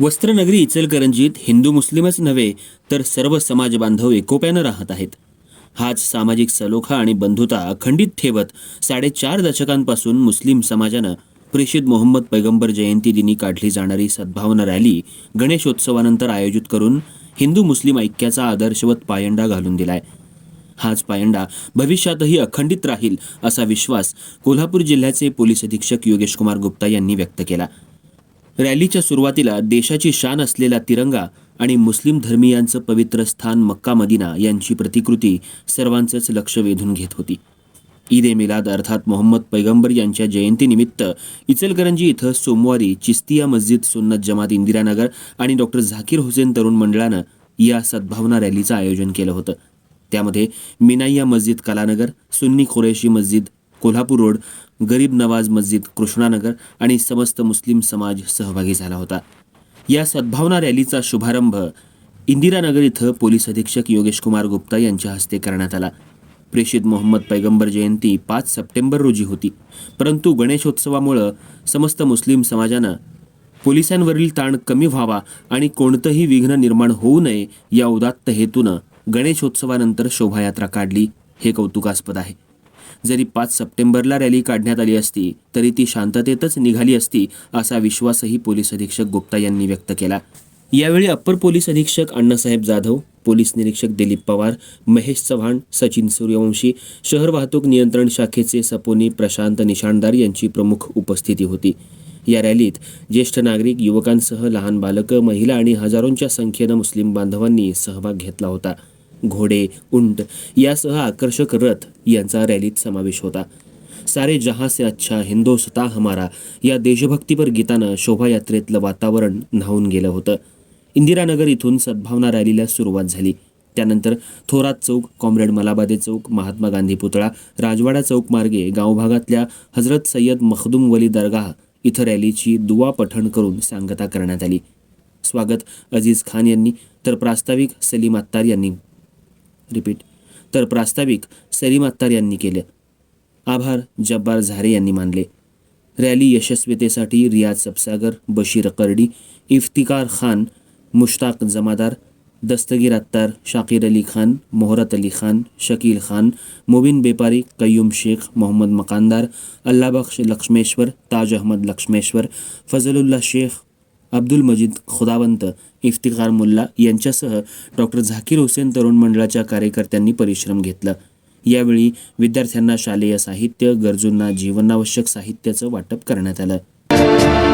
वस्त्रनगरी इचलकरंजीत हिंदू मुस्लिमच नव्हे तर सर्व समाज बांधव एकोप्यानं राहत आहेत. हाच सामाजिक सलोखा आणि बंधुता अखंडित ठेवत साडेचार दशकांपासून मुस्लिम समाजानं प्रेषित मोहम्मद पैगंबर जयंती दिनी काढली जाणारी सद्भावना रॅली गणेशोत्सवानंतर आयोजित करून हिंदू मुस्लिम ऐक्याचा आदर्शवत पायंडा घालून दिलाय. हाच पायंडा भविष्यातही अखंडित राहील असा विश्वास कोल्हापूर जिल्ह्याचे पोलीस अधीक्षक योगेश कुमार गुप्ता यांनी व्यक्त केला. रॅलीच्या सुरुवातीला देशाची शान असलेला तिरंगा आणि मुस्लिम धर्मीयांचं पवित्र स्थान मक्का मदिना यांची प्रतिकृती सर्वांचंच लक्ष वेधून घेत होती. ईद ए मिलाद अर्थात मोहम्मद पैगंबर यांच्या जयंतीनिमित्त इचलकरंजी इथं सोमवारी चिस्तिया मस्जिद सुन्नत जमात इंदिरानगर आणि डॉक्टर झाकीर हुसेन तरुण मंडळानं या सद्भावना रॅलीचं आयोजन केलं होतं. त्यामध्ये मिनाईया मस्जिद कलानगर सुन्नी खोरेशी मस्जिद कोल्हापूर रोड गरीब नवाज मस्जिद कृष्णानगर आणि समस्त मुस्लिम समाज सहभागी झाला होता. या सद्भावना रॅलीचा शुभारंभ इंदिरानगर इथं पोलीस अधीक्षक योगेश कुमार गुप्ता यांच्या हस्ते करण्यात आला. प्रेषित मोहम्मद पैगंबर जयंती पाच सप्टेंबर रोजी होती. परंतु गणेशोत्सवामुळं समस्त मुस्लिम समाजानं पोलिसांवरील ताण कमी व्हावा आणि कोणतंही विघ्न निर्माण होऊ नये या उदात्त हेतूनं गणेशोत्सवानंतर शोभायात्रा काढली. हे कौतुकास्पद आहे. जरी पाच सप्टेंबरला रॅली काढण्यात आली असती तरी ती शांततेतच निघाली असती असा विश्वासही पोलीस अधीक्षक गुप्ता यांनी व्यक्त केला. यावेळी अप्पर पोलीस अधीक्षक अण्णासाहेब जाधव पोलीस निरीक्षक दिलीप पवार महेश चव्हाण सचिन सूर्यवंशी शहर वाहतूक नियंत्रण शाखेचे सपोनी प्रशांत निशाणदार यांची प्रमुख उपस्थिती होती. या रॅलीत ज्येष्ठ नागरिक युवकांसह लहान बालकं महिला आणि हजारोंच्या संख्येनं मुस्लिम बांधवांनी सहभाग घेतला होता. घोडे उंट यासह आकर्षक रथ यांचा रॅलीत समावेश होता. सारे जहां से अच्छा हिंदोस्ता हमारा या देशभक्तीपर गीतानं शोभायात्रेतलं वातावरण न्हावून गेलं होतं. इंदिरानगर इथून सद्भावना रॅलीला सुरुवात झाली. त्यानंतर थोरात चौक कॉम्रेड मलाबादे चौक महात्मा गांधी पुतळा राजवाडा चौक मार्गे गावभागातल्या हजरत सय्यद मखदूम वली दरगाह इथं रॅलीची दुवा पठण करून सांगता करण्यात आली. स्वागत अजीज खान यांनी तर प्रास्ताविक सलीम अत्तार यांनी रिपीट तर प्रास्ताविक सलीम अत्तार यांनी केले. आभार जब्बार झारे यांनी मानले. रॅली यशस्वीतेसाठी रियाज सबसागर बशीर कर्डी इफ्तिकार खान मुश्ताक जमादार दस्तगीर अत्तार शाकीर अली खान मोहरत अली खान शकील खान मुबिन बेपारी कय्यूम शेख मोहम्मद मकानदार अल्लाबख्श लक्ष्मेश्वर ताज अहमद लक्ष्मेश्वर फजलुल्ला शेख अब्दुल मजीद खुदावंत इफ्तिकार मुल्ला यांच्यासह डॉक्टर झाकीर हुसेन तरुण मंडळाच्या कार्यकर्त्यांनी परिश्रम घेतला. यावेळी विद्यार्थ्यांना शालेय साहित्य गरजूंना जीवनावश्यक साहित्याचं वाटप करण्यात आलं.